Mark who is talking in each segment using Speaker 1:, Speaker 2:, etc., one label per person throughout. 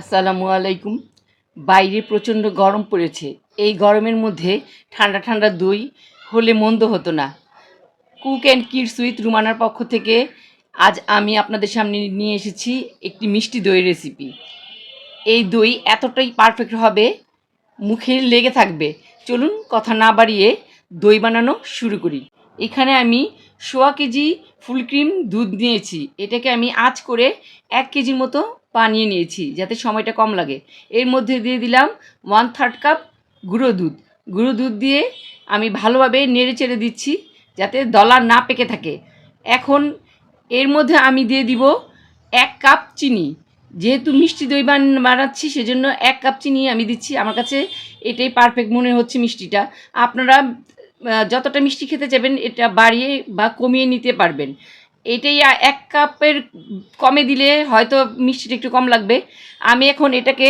Speaker 1: আসসালামু আলাইকুম। বাইরে প্রচণ্ড গরম পড়েছে। এই গরমের মধ্যে ঠান্ডা ঠান্ডা দই হলে মন্দ হতো না। কুক অ্যান্ড কিডস উইথ রুমানার পক্ষ থেকে আজ আমি আপনাদের সামনে নিয়ে এসেছি একটি মিষ্টি দই রেসিপি এই দই এতটাই পারফেক্ট হবে, মুখে লেগে থাকবে। চলুন কথা না বাড়িয়ে দই বানানো শুরু করি। এখানে আমি সোয়া কেজি ফুল ক্রিম দুধ নিয়েছি। এটাকে আমি আঁচ করে এক কেজির মতো বানিয়ে নিয়েছি, যাতে সময়টা কম লাগে। এর মধ্যে দিয়ে দিলাম ওয়ান থার্ড কাপ গুঁড়ো দুধ। গুঁড়ো দুধ দিয়ে আমি ভালোভাবে নেড়ে চেড়ে দিচ্ছি, যাতে দলা না পেকে থাকে। এখন এর মধ্যে আমি দিয়ে দিব এক কাপ চিনি। যেহেতু মিষ্টি দই বান, বানাচ্ছি, সেজন্য এক কাপ চিনি আমি দিচ্ছি। আমার কাছে এটাই পারফেক্ট মনে হচ্ছে মিষ্টিটা। আপনারা যতটা মিষ্টি খেতে চাইবেন, এটা বাড়িয়ে বা কমিয়ে নিতে পারবেন। এটাই এক কাপের কমে দিলে হয়তো মিষ্টিটা একটু কম লাগবে। আমি এখন এটাকে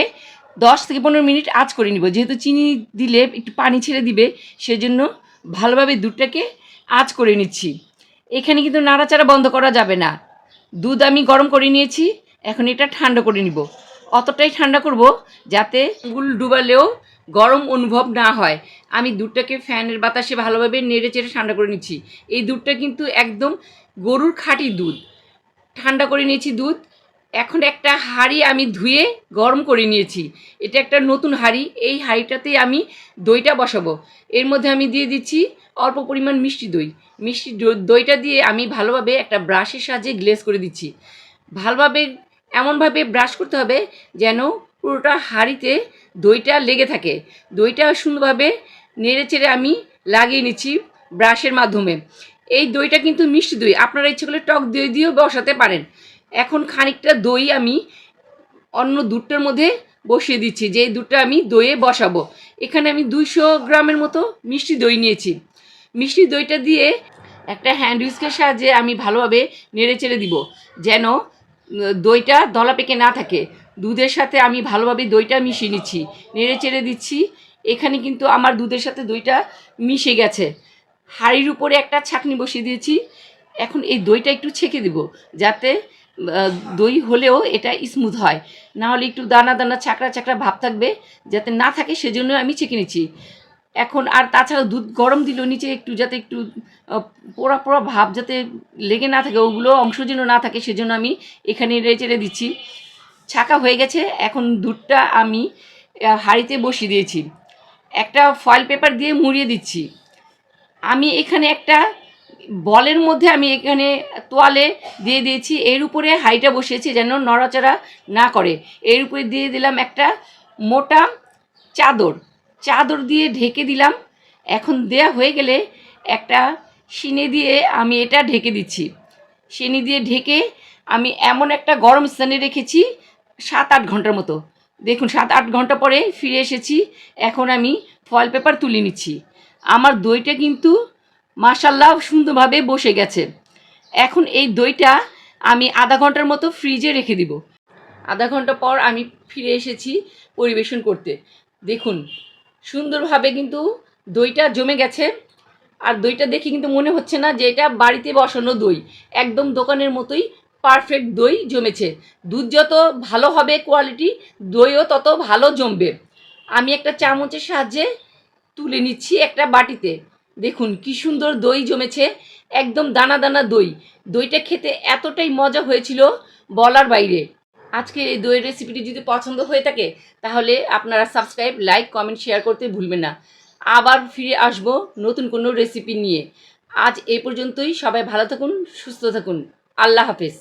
Speaker 1: দশ থেকে পনেরো মিনিট আঁচ করে নিব। যেহেতু চিনি দিলে একটু পানি ছেড়ে দিবে, সেজন্য ভালোভাবে দুধটাকে আঁচ করে নিচ্ছি। এখানে কিন্তু নাড়াচাড়া বন্ধ করা যাবে না। দুধ আমি গরম করে নিয়েছি, এখন এটা ঠান্ডা করে নিব। অতটাই ঠান্ডা করব যাতে গুল ডুবালেও গরম অনুভব না হয়। আমি দুধটাকে ফ্যানের বাতাসে ভালোভাবে নেড়ে চেড়ে ঠান্ডা করে নিচ্ছি। এই দুধটা কিন্তু একদম গরুর খাঁটি দুধ। ঠান্ডা করে নিয়েছি দুধ। এখন একটা হাঁড়ি আমি ধুয়ে গরম করে নিয়েছি। এটা একটা নতুন হাঁড়ি। এই হাঁড়িটাতেই আমি দইটা বসাবো। এর মধ্যে আমি দিয়ে দিচ্ছি অল্প পরিমাণ মিষ্টি দই। মিষ্টি দইটা দিয়ে আমি ভালোভাবে একটা ব্রাশের সাহায্যে গ্লেস করে দিচ্ছি। ভালোভাবে, এমনভাবে ব্রাশ করতে হবে যেন পুরোটা হাঁড়িতে দইটা লেগে থাকে। দইটা সুন্দরভাবে নেড়ে চেড়ে আমি লাগিয়ে নিচ্ছি ব্রাশের মাধ্যমে। এই দইটা কিন্তু মিষ্টি দই, আপনারা ইচ্ছে করলে টক দই দিয়েও বসাতে পারেন। এখন খানিকটা দই আমি অন্য দুধটার মধ্যে বসিয়ে দিচ্ছি যে দুধটা আমি দইয়ে বসাবো। এখানে আমি দুইশো গ্রামের মতো মিষ্টি দই নিয়েছি। মিষ্টি দইটা দিয়ে একটা হ্যান্ড উইস্কের সাহায্যে আমি ভালোভাবে নেড়ে চেড়ে দিব, যেন দইটা দলা পেকে না থাকে। দুধের সাথে আমি ভালোভাবে দইটা মিশিয়ে নিচ্ছি। নেড়ে চেড়ে দিচ্ছি। এখানে কিন্তু আমার দুধের সাথে দইটা মিশে গেছে। হাঁড়ির উপরে একটা ছাকনি বসিয়ে দিয়েছি। এখন এই দইটা একটু ছেঁকে দিব যাতে দই হলেও এটা স্মুথ হয়। না হলে একটু দানা দানা চাকরা চাকরা ভাব থাকবে, যাতে না থাকে সেজন্য আমি ছেঁকে নিচ্ছি। এখন আর তাছাড়া দুধ গরম দিল নিচে একটু যাতে একটু পোড়া পোড়া ভাব যাতে লেগে না থাকে, ওগুলো অংশ যেন না থাকে, সেজন্য আমি এখানে রেচেড়ে দিচ্ছি। ছাকা হয়ে গেছে। এখন দুধটা আমি হাঁড়িতে বসিয়ে দিয়েছি। একটা ফয়েল পেপার দিয়ে মুড়িয়ে দিচ্ছি। আমি এখানে একটা বলের মধ্যে আমি এখানে তোয়ালে দিয়ে দিয়েছি। এর উপরে হাইটা বসিয়েছি যেন নড়াচড়া না করে। এর উপরে দিয়ে দিলাম একটা মোটা চাদর। চাদর দিয়ে ঢেকে দিলাম। এখন দেয়া হয়ে গেলে একটা সিনে দিয়ে আমি এটা ঢেকে দিচ্ছি। সিনি দিয়ে ঢেকে আমি এমন একটা গরম স্থানে রেখেছি সাত আট ঘণ্টার মতো। দেখুন সাত আট ঘণ্টা পরে ফিরে এসেছি। এখন আমি ফয়েল পেপার তুলে নিচ্ছি। আমার দইটা কিন্তু মাসাল্লাহ সুন্দরভাবে বসে গেছে। এখন এই দইটা আমি আধা ঘণ্টার মতো ফ্রিজে রেখে দিব। আধা ঘণ্টা পর আমি ফিরে এসেছি পরিবেশন করতে। দেখুন, সুন্দরভাবে কিন্তু দইটা জমে গেছে। আর দইটা দেখে কিন্তু মনে হচ্ছে না যে এটা বাড়িতে বসানো দই। একদম দোকানের মতোই পারফেক্ট দই জমেছে। দুধ যত ভালো হবে কোয়ালিটি দইও তত ভালো জমবে। আমি একটা চামচের সাহায্যে তুলে নিচ্ছি একটা বাটিতে। দেখুন কি সুন্দর দই জমেছে, একদম দানা দানা দই। দইটা খেতে এতটাই মজা হয়েছিল বলার বাইরে। আজকের এই দইয়ের রেসিপিটি যদি পছন্দ হয়ে থাকে, তাহলে আপনারা সাবস্ক্রাইব লাইক কমেন্ট শেয়ার করতে ভুলবেন না। আবার ফিরে আসব নতুন কোনো রেসিপি নিয়ে। আজ এই পর্যন্তই। সবাই ভালো থাকুন, সুস্থ থাকুন। আল্লাহ হাফেজ।